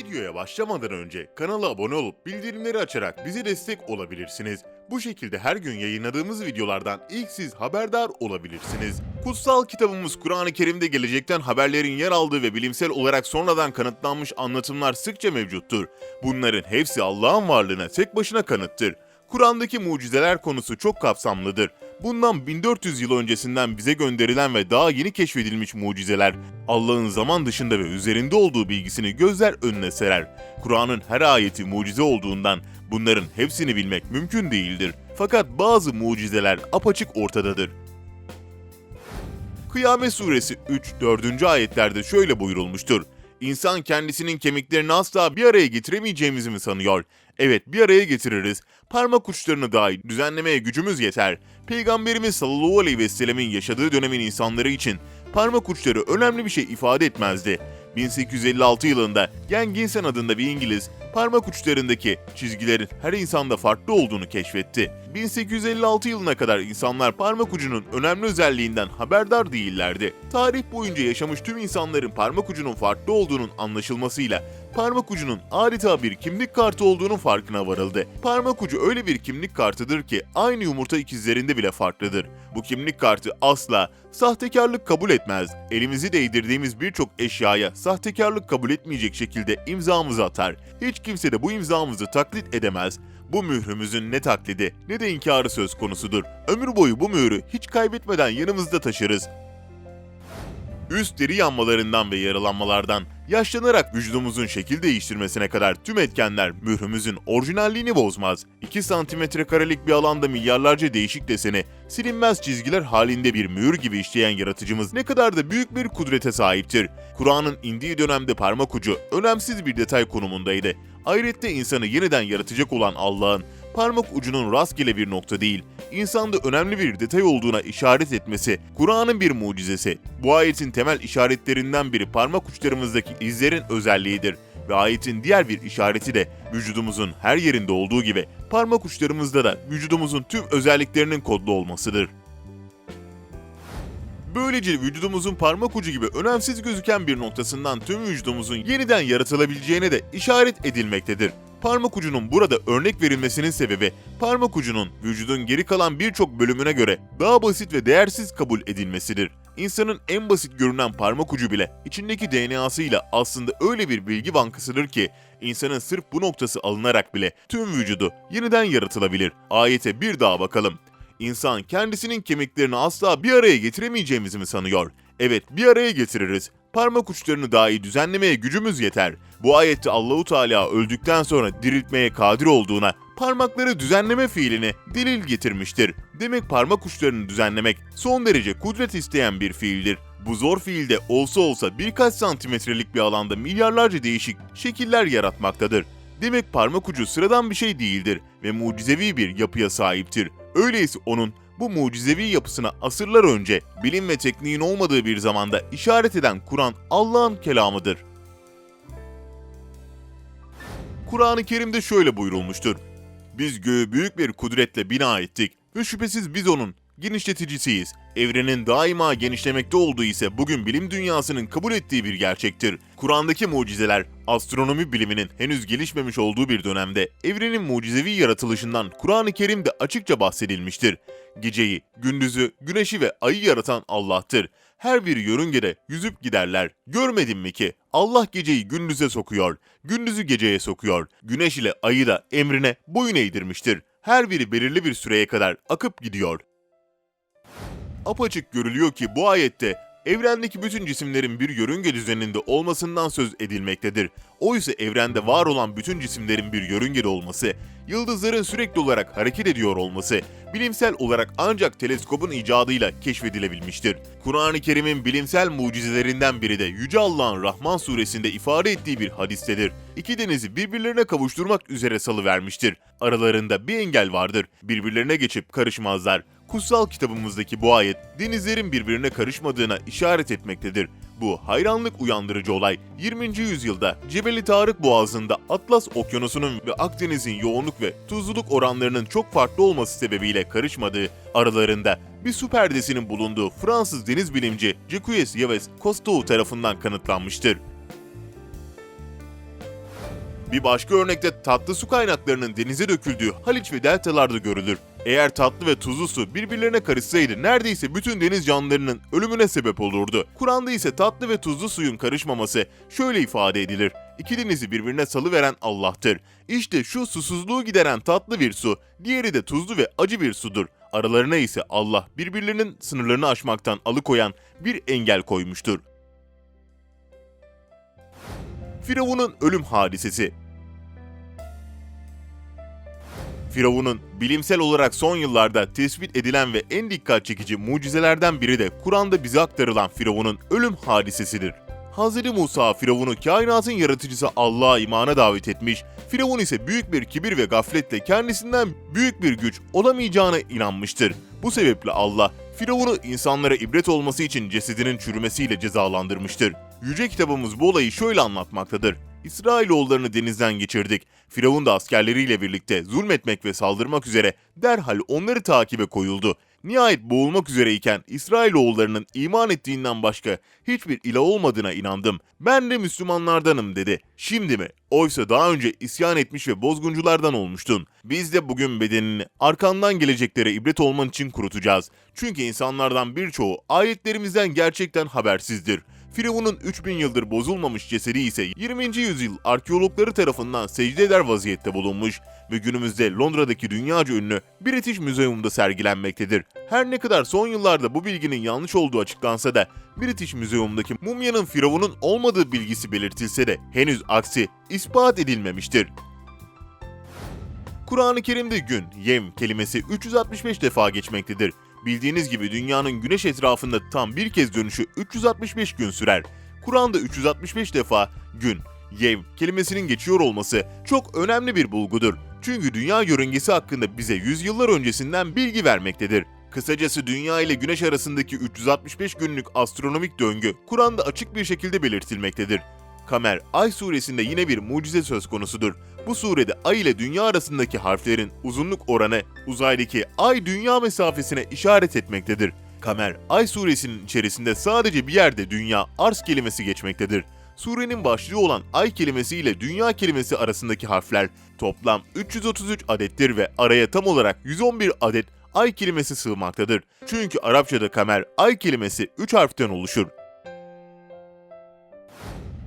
Videoya başlamadan önce kanala abone olup bildirimleri açarak bize destek olabilirsiniz. Bu şekilde her gün yayınladığımız videolardan ilk siz haberdar olabilirsiniz. Kutsal kitabımız Kur'an-ı Kerim'de gelecekten haberlerin yer aldığı ve bilimsel olarak sonradan kanıtlanmış anlatımlar sıkça mevcuttur. Bunların hepsi Allah'ın varlığına tek başına kanıttır. Kur'an'daki mucizeler konusu çok kapsamlıdır. Bundan 1400 yıl öncesinden bize gönderilen ve daha yeni keşfedilmiş mucizeler, Allah'ın zaman dışında ve üzerinde olduğu bilgisini gözler önüne serer. Kur'an'ın her ayeti mucize olduğundan bunların hepsini bilmek mümkün değildir. Fakat bazı mucizeler apaçık ortadadır. Kıyamet suresi 3-4. ayetlerde şöyle buyurulmuştur. İnsan kendisinin kemiklerini asla bir araya getiremeyeceğimizi mi sanıyor? Evet bir araya getiririz. Parmak uçlarını dahi düzenlemeye gücümüz yeter. Peygamberimiz sallallahu aleyhi ve sellemin yaşadığı dönemin insanları için parmak uçları önemli bir şey ifade etmezdi. 1856 yılında Gen Ginsen adında bir İngiliz parmak uçlarındaki çizgilerin her insanda farklı olduğunu keşfetti. 1856 yılına kadar insanlar parmak ucunun önemli özelliğinden haberdar değillerdi. Tarih boyunca yaşamış tüm insanların parmak ucunun farklı olduğunun anlaşılmasıyla parmak ucunun adeta bir kimlik kartı olduğunun farkına varıldı. Parmak ucu öyle bir kimlik kartıdır ki aynı yumurta ikizlerinde bile farklıdır. Bu kimlik kartı asla sahtekarlık kabul etmez. Elimizi değdirdiğimiz birçok eşyaya sahtekarlık kabul etmeyecek şekilde imzamızı atar. Hiç kimse de bu imzamızı taklit edemez. Bu mührümüzün ne taklidi ne de inkarı söz konusudur. Ömür boyu bu mührü hiç kaybetmeden yanımızda taşırız. Üst deri yanmalarından ve yaralanmalardan yaşlanarak vücudumuzun şekil değiştirmesine kadar tüm etkenler mührümüzün orijinalliğini bozmaz. 2 santimetre karelik bir alanda milyarlarca değişik deseni, silinmez çizgiler halinde bir mühür gibi işleyen yaratıcımız ne kadar da büyük bir kudrete sahiptir. Kur'an'ın indiği dönemde parmak ucu önemsiz bir detay konumundaydı. Ayrıca insanı yeniden yaratacak olan Allah'ın parmak ucunun rastgele bir nokta değil, insanda önemli bir detay olduğuna işaret etmesi Kur'an'ın bir mucizesi. Bu ayetin temel işaretlerinden biri parmak uçlarımızdaki izlerin özelliğidir ve ayetin diğer bir işareti de vücudumuzun her yerinde olduğu gibi parmak uçlarımızda da vücudumuzun tüm özelliklerinin kodlu olmasıdır. Böylece vücudumuzun parmak ucu gibi önemsiz gözüken bir noktasından tüm vücudumuzun yeniden yaratılabileceğine de işaret edilmektedir. Parmak ucunun burada örnek verilmesinin sebebi parmak ucunun vücudun geri kalan birçok bölümüne göre daha basit ve değersiz kabul edilmesidir. İnsanın en basit görünen parmak ucu bile içindeki DNA'sıyla aslında öyle bir bilgi bankasıdır ki insanın sırf bu noktası alınarak bile tüm vücudu yeniden yaratılabilir. Ayete bir daha bakalım. İnsan kendisinin kemiklerini asla bir araya getiremeyeceğimizi mi sanıyor? Evet bir araya getiririz. Parmak uçlarını dahi düzenlemeye gücümüz yeter. Bu ayette Allahu Teala öldükten sonra diriltmeye kadir olduğuna parmakları düzenleme fiilini delil getirmiştir. Demek parmak uçlarını düzenlemek son derece kudret isteyen bir fiildir. Bu zor fiilde olsa olsa birkaç santimetrelik bir alanda milyarlarca değişik şekiller yaratmaktadır. Demek parmak ucu sıradan bir şey değildir ve mucizevi bir yapıya sahiptir. Öyleyse onun bu mucizevi yapısına asırlar önce bilim ve tekniğin olmadığı bir zamanda işaret eden Kur'an Allah'ın kelamıdır. Kur'an-ı Kerim'de şöyle buyurulmuştur. Biz göğü büyük bir kudretle bina ettik ve şüphesiz biz onun genişleticisiyiz. Evrenin daima genişlemekte olduğu ise bugün bilim dünyasının kabul ettiği bir gerçektir. Kur'an'daki mucizeler, astronomi biliminin henüz gelişmemiş olduğu bir dönemde evrenin mucizevi yaratılışından Kur'an-ı Kerim'de açıkça bahsedilmiştir. Geceyi, gündüzü, güneşi ve ayı yaratan Allah'tır. Her bir yörüngede yüzüp giderler. Görmedin mi ki Allah geceyi gündüze sokuyor, gündüzü geceye sokuyor. Güneş ile ayı da emrine boyun eğdirmiştir. Her biri belirli bir süreye kadar akıp gidiyor apaçık görülüyor ki bu ayette evrendeki bütün cisimlerin bir yörünge düzeninde olmasından söz edilmektedir. Oysa evrende var olan bütün cisimlerin bir yörüngede olması, yıldızların sürekli olarak hareket ediyor olması, bilimsel olarak ancak teleskopun icadıyla keşfedilebilmiştir. Kur'an-ı Kerim'in bilimsel mucizelerinden biri de Yüce Allah'ın Rahman suresinde ifade ettiği bir hadistedir. İki denizi birbirlerine kavuşturmak üzere salıvermiştir. Aralarında bir engel vardır. Birbirlerine geçip karışmazlar. Kutsal kitabımızdaki bu ayet denizlerin birbirine karışmadığına işaret etmektedir. Bu hayranlık uyandırıcı olay 20. yüzyılda Cebeli Tarık Boğazı'nda Atlas Okyanusu'nun ve Akdeniz'in yoğunluk ve tuzluluk oranlarının çok farklı olması sebebiyle karışmadığı, aralarında bir su perdesinin bulunduğu Fransız deniz bilimci Jacques Yves Cousteau tarafından kanıtlanmıştır. Bir başka örnekte tatlı su kaynaklarının denize döküldüğü Haliç ve deltalarda görülür. Eğer tatlı ve tuzlu su birbirlerine karışsaydı neredeyse bütün deniz canlılarının ölümüne sebep olurdu. Kur'an'da ise tatlı ve tuzlu suyun karışmaması şöyle ifade edilir. İki denizi birbirine salıveren Allah'tır. İşte şu susuzluğu gideren tatlı bir su, diğeri de tuzlu ve acı bir sudur. Aralarına ise Allah birbirlerinin sınırlarını aşmaktan alıkoyan bir engel koymuştur. Firavun'un ölüm hadisesi Firavun'un bilimsel olarak son yıllarda tespit edilen ve en dikkat çekici mucizelerden biri de Kur'an'da bize aktarılan Firavun'un ölüm hadisesidir. Hz. Musa Firavun'u kainatın yaratıcısı Allah'a imana davet etmiş, Firavun ise büyük bir kibir ve gafletle kendisinden büyük bir güç olamayacağına inanmıştır. Bu sebeple Allah, Firavun'u insanlara ibret olması için cesedinin çürümesiyle cezalandırmıştır. Yüce kitabımız bu olayı şöyle anlatmaktadır. İsrailoğullarını denizden geçirdik. Firavun da askerleriyle birlikte zulmetmek ve saldırmak üzere derhal onları takibe koyuldu. Nihayet boğulmak üzereyken İsrailoğullarının iman ettiğinden başka hiçbir ilah olmadığına inandım. Ben de Müslümanlardanım dedi. Şimdi mi? Oysa daha önce isyan etmiş ve bozgunculardan olmuştun. Biz de bugün bedenini arkandan geleceklere ibret olman için kurutacağız. Çünkü insanlardan birçoğu ayetlerimizden gerçekten habersizdir. Firavun'un 3000 yıldır bozulmamış cesedi ise 20. yüzyıl arkeologları tarafından secde eder vaziyette bulunmuş ve günümüzde Londra'daki dünyaca ünlü British Museum'da sergilenmektedir. Her ne kadar son yıllarda bu bilginin yanlış olduğu açıklansa da British Museum'daki mumyanın Firavun'un olmadığı bilgisi belirtilse de henüz aksi ispat edilmemiştir. Kur'an-ı Kerim'de gün, yem kelimesi 365 defa geçmektedir. Bildiğiniz gibi dünyanın güneş etrafında tam bir kez dönüşü 365 gün sürer. Kur'an'da 365 defa gün, yev kelimesinin geçiyor olması çok önemli bir bulgudur. Çünkü dünya yörüngesi hakkında bize yüzyıllar öncesinden bilgi vermektedir. Kısacası dünya ile güneş arasındaki 365 günlük astronomik döngü Kur'an'da açık bir şekilde belirtilmektedir. Kamer, Ay suresinde yine bir mucize söz konusudur. Bu surede Ay ile Dünya arasındaki harflerin uzunluk oranı uzaydaki Ay-Dünya mesafesine işaret etmektedir. Kamer, Ay suresinin içerisinde sadece bir yerde Dünya, Ars kelimesi geçmektedir. Surenin başlığı olan Ay kelimesi ile Dünya kelimesi arasındaki harfler toplam 333 adettir ve araya tam olarak 111 adet Ay kelimesi sığmaktadır. Çünkü Arapçada kamer Ay kelimesi 3 harften oluşur.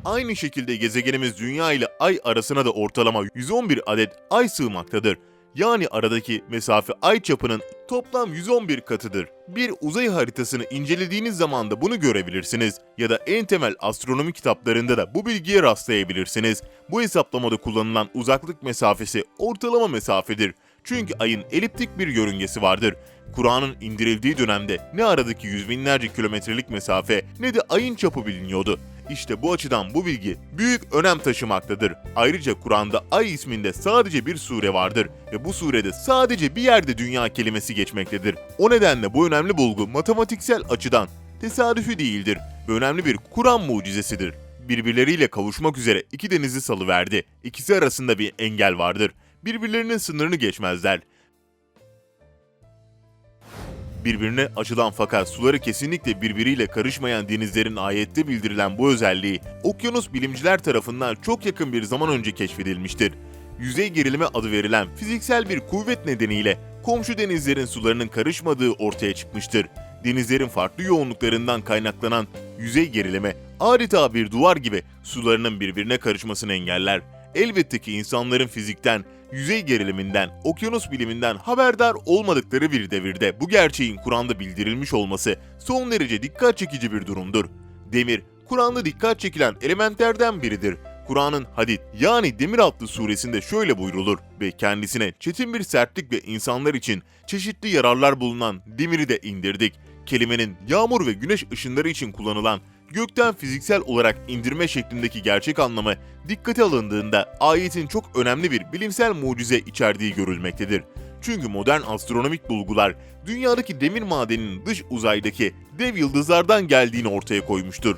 Aynı şekilde gezegenimiz Dünya ile Ay arasına da ortalama 111 adet Ay sığmaktadır. Yani aradaki mesafe Ay çapının toplam 111 katıdır. Bir uzay haritasını incelediğiniz zaman da bunu görebilirsiniz ya da en temel astronomi kitaplarında da bu bilgiye rastlayabilirsiniz. Bu hesaplamada kullanılan uzaklık mesafesi ortalama mesafedir. Çünkü ayın eliptik bir yörüngesi vardır. Kur'an'ın indirildiği dönemde ne aradaki yüz binlerce kilometrelik mesafe ne de ayın çapı biliniyordu. İşte bu açıdan bu bilgi büyük önem taşımaktadır. Ayrıca Kur'an'da Ay isminde sadece bir sure vardır ve bu surede sadece bir yerde dünya kelimesi geçmektedir. O nedenle bu önemli bulgu matematiksel açıdan tesadüfi değildir ve önemli bir Kur'an mucizesidir. Birbirleriyle kavuşmak üzere iki denizi salıverdi. İkisi arasında bir engel vardır. Birbirlerinin sınırını geçmezler. Birbirine açılan fakat suları kesinlikle birbiriyle karışmayan denizlerin ayette bildirilen bu özelliği, okyanus bilimciler tarafından çok yakın bir zaman önce keşfedilmiştir. Yüzey gerilimi adı verilen fiziksel bir kuvvet nedeniyle komşu denizlerin sularının karışmadığı ortaya çıkmıştır. Denizlerin farklı yoğunluklarından kaynaklanan yüzey gerilimi adeta bir duvar gibi sularının birbirine karışmasını engeller. Elbette ki insanların fizikten, yüzey geriliminden, okyanus biliminden haberdar olmadıkları bir devirde bu gerçeğin Kur'an'da bildirilmiş olması son derece dikkat çekici bir durumdur. Demir, Kur'an'da dikkat çekilen elementlerden biridir. Kur'an'ın Hadid yani Demir adlı suresinde şöyle buyrulur ve kendisine çetin bir sertlik ve insanlar için çeşitli yararlar bulunan demiri de indirdik. Kelimenin yağmur ve güneş ışınları için kullanılan gökten fiziksel olarak indirme şeklindeki gerçek anlamı dikkate alındığında ayetin çok önemli bir bilimsel mucize içerdiği görülmektedir. Çünkü modern astronomik bulgular dünyadaki demir madeninin dış uzaydaki dev yıldızlardan geldiğini ortaya koymuştur.